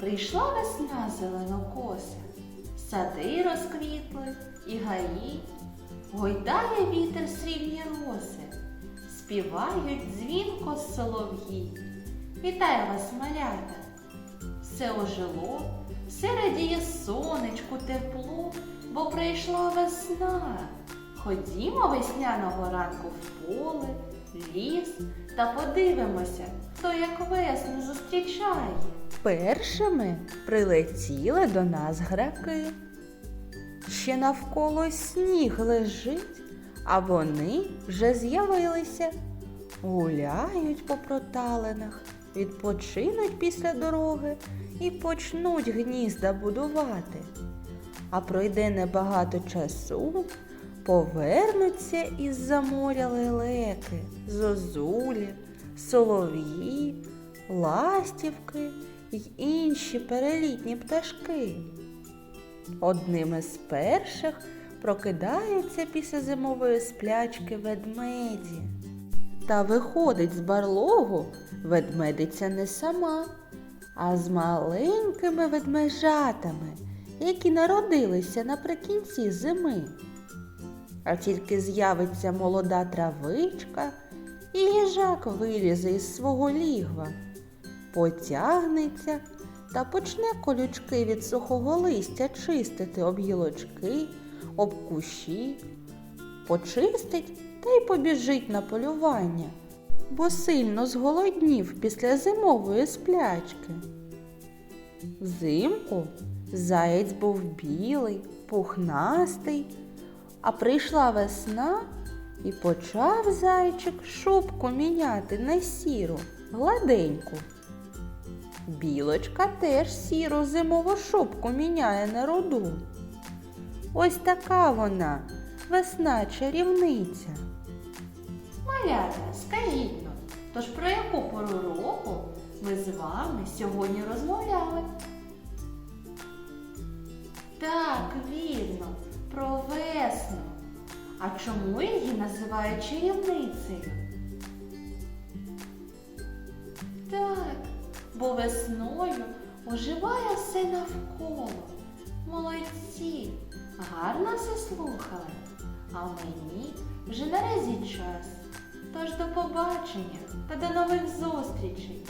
Прийшла весна зеленокоса, сади розквітли і гаї, гойдає вітер срібні роси, співають дзвінко солов'ї. Вітаю вас, малята! Все ожило, все радіє сонечку, теплу, бо прийшла весна. Ходімо весняного ранку в поле, ліс та подивимося, хто як весну зустрічає. Першими прилетіли до нас граки. Ще навколо сніг лежить, а вони вже з'явилися. Гуляють по проталинах, відпочинуть після дороги і почнуть гнізда будувати. А пройде небагато часу, повернуться із-за моря лелеки, зозулі, солов'ї, ластівки й інші перелітні пташки. Одними з перших прокидаються після зимової сплячки ведмеді. Та виходить з барлогу ведмедиця не сама, а з маленькими ведмежатами, які народилися наприкінці зими. А тільки з'явиться молода травичка, і їжак вилізе із свого лігва, потягнеться та почне колючки від сухого листя чистити об гілочки, об кущі, почистить та й побіжить на полювання, бо сильно зголоднів після зимової сплячки. Взимку заєць був білий, пухнастий, а прийшла весна і почав зайчик шубку міняти на сіру, гладеньку. Білочка теж сіру зимову шубку міняє на руду. Ось така вона, весна чарівниця. Малята, скажіть нам, тож про яку пору року ми з вами сьогодні розмовляли? Так, вірно, про весну. А чому її називають чарівницею? Так, бо весною оживає все навколо. Молодці, гарно все слухали. А мені вже наразі час. Тож до побачення та до нових зустрічей.